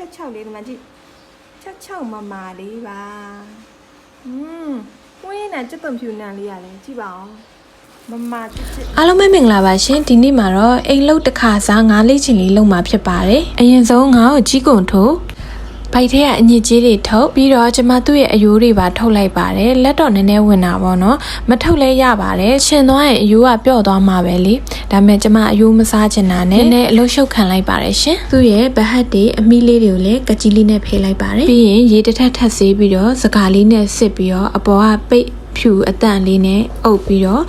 ချက်ချောက်လေးဒီမှာကြည့်ချက်ချောက်မမာလေးပါอืมဝင်းနဲ့ကြက်သွန်ဖြူနံလေးရလဲကြည့်ပါဦးမမာချစ်ချစ်အားလုံးပဲမင်္ဂလာပါရှင်ဒီနေ့မှာတော့အိမ်လုတ်တစ်ခါစားငါးလေးချင်လေးလုံးမှာဖြစ်ပါတယ်အရင်ဆုံးငါ့ကိုကြီးကွန်ထိုး ဘိုက်ထဲကအညစ်အကြေးတွေထုတ်ပြီးတော့ကျွန်မသူ့ရဲ့အယိုးတွေပါထုတ်လိုက်ပါတယ်လက်တော့နည်းနည်းဝင်တာပေါ့နော်မထုတ်လဲရပါတယ်ရှင်သွားရင်အယိုးကပျော့သွားမှာပဲလေဒါပေမဲ့ကျွန်မအယိုးမစားချင်တာနဲ့နည်းနည်းအလုရှုပ်ခံလိုက်ပါတယ်ရှင်သူ့ရဲ့ဗဟတ်တွေအမီလေးတွေကိုလည်းကကြီးလေးနဲ့ဖေးလိုက်ပါတယ်ပြီးရင်ရေတစ်ထက်ထပ်ဆေးပြီးတော့စကားလေးနဲ့စစ်ပြီးတော့အပေါ်ကပိတ်ဖြူအတန့်လေးနဲ့အုပ်ပြီးတော့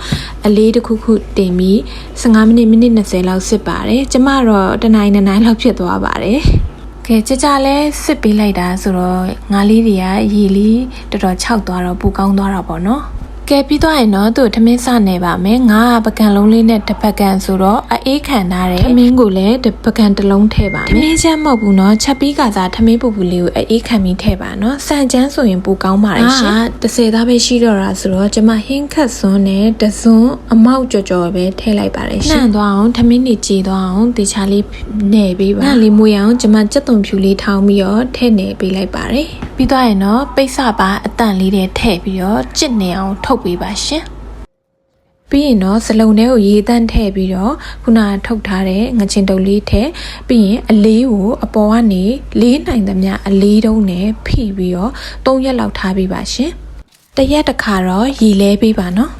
အလေးတစ်ခုခုတင်ပြီး15မိနစ်မိနစ်20လောက်စစ်ပါတယ်ကျမတော့တနိုင်နှစ်နိုင်လောက်ဖြစ်သွားပါတယ် ကဲကြကြလဲစစ်ပေးလိုက်တာဆိုတော့ငါးလေးတွေကရေလေးတော်တော်ခြောက်သွားတော့ပူကောင်းသွားတာပေါ့နော် ကဲပြီးသွားရင်တော့သူ့ထမင်းစနေပါမယ်ငါပကံလုံးလေးနဲ့တပကံဆိုတော့အေးခံထားတယ်ထမင်းကိုလည်းတပကံတစ်လုံးထည့်ပါမယ်ထမင်းချမ်းမဟုတ်ဘူးနော်ချက်ပြီးကစားထမင်းပူပူလေးကိုအေးခံပြီးထည့်ပါနော်စံချမ်းဆိုရင်ပူကောင်းပါတယ်ရှင်တစ်ဆယ်သားပဲရှိတော့တာဆိုတော့ကျမဟင်းခတ်စွန်းနဲ့တစွန်းအမောက်ကြော်ကြော်ပဲထည့်လိုက်ပါတယ်ရှင်နှံ့သွားအောင်ထမင်းတွေကြည်သွားအောင်တေချာလေးနေပေးပါနှံ့လေးမွေအောင်ကျမကြက်သွန်ဖြူလေးထောင်းပြီးတော့ထည့်နေပေးလိုက်ပါတယ်ပြီးသွားရင်တော့ပိတ်စပါအတန့်လေးတွေထည့်ပြီးတော့ကြစ်နေအောင်ထုတ်ပေးပါရှင်ပြီးရင်တော့စလုံးထဲကိုရေတန့်ထည့်ပြီးတော့ခုနကထုတ်ထားတဲ့ငချင်တုပ်လေးထည့်ပြီးရင်အလေးကိုအပေါ်ကနေလေးနိုင်သမျှအလေးတုံးနဲ့ဖိပြီးတော့၃ရက်လောက်ထားပေးပါရှင်တရက်တစ်ခါတော့ရေလဲပေးပါနော်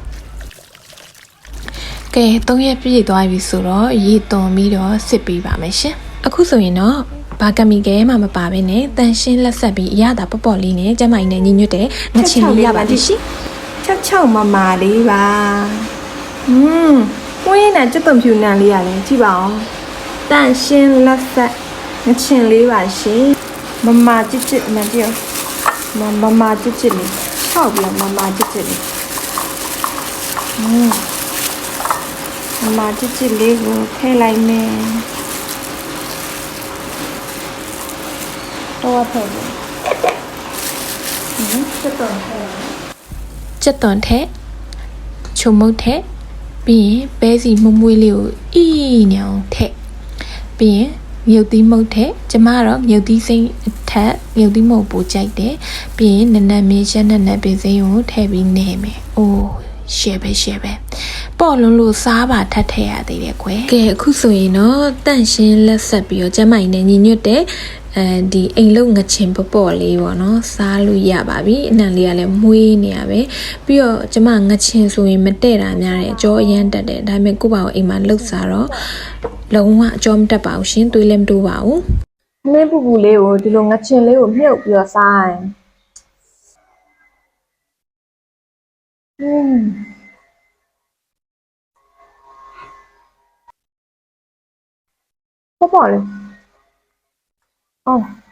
ကဲ၃ရက်ပြည့်သွားပြီဆိုတော့ရေသွန်ပြီးတော့စစ်ပေးပါမယ်ရှင်အခုဆိုရင်တော့ဘာကမီကဲမှမပါဘဲနဲ့တန်ရှင်းလက်ဆက်ပြီးအရသာပေါ့ပေါ့လေးနဲ့ကျမကြီးနဲ့ညီညွတ်တဲ့ငချင်လေးရပါလိမ့်ရှင် 6မမလေးပါ။ဟွန်းဝင်းနဲ့ကျွတ်တုံဖြူနံလေးရလဲကြည့်ပါအောင်။တန့်ရှင်းလက်ဆက်ငချင်လေးပါရှင်။မမကြစ်ကြစ်မပြော။မမမကြစ်ကြစ်လေး6ပြမမကြစ်ကြစ်လေး။ဟွန်းမမကြစ်ကြစ်လေးကိုဖဲလိုက်မယ်။တော့ဖဲလို့။ဟွန်းကျွတ်တုံဖဲ ကြက်သွန်ထက်ချုံမုတ်ထက်ပြီးရင်ပဲစီမွမွေးလေးကိုအီးနေအောင်ထက်ပြီးရင်မြုပ်သီးမုတ်ထက်ကျမကတော့မြုပ်သီးစိမ့်အထက်မြုပ်သီးမုတ်ပိုကြိုက်တယ်ပြီးရင်နနမင်းရက်နနပင်စိမ့်ကိုထည့်ပြီးနေမယ်အိုးရှယ်ပဲရှယ်ပဲပေါ့လုံးလို့စားပါထပ်ထည့်ရသေးတယ်ကွယ်ကဲအခုဆိုရင်တော့တန့်ရှင်းလက်ဆက်ပြီးတော့ကျမကြီးနဲ့ညီညွတ်တဲ့ အဲဒီအိမ်လုံးငချင်ပေါ့ပေါ့လေးပေါ့နော်စားလို့ရပါပြီအနံလေးကလည်းမွေးနေရပဲပြီးတော့ကျမငချင်ဆိုရင်မတဲ့တာများတယ်အကျော်အရမ်းတက်တယ်ဒါပေမဲ့ကိုယ့်ဘာကိုအိမ်မှာလှုပ်စားတော့လုံးဝအကျော်မတက်ပါဘူးရှင်သွေးလည်းမတိုးပါဘူးမင်းပူပူလေးကိုဒီလိုငချင်လေးကိုမြုပ်ပြီးတော့စားရင်อืมပေါ့ပေါ့လေး oh.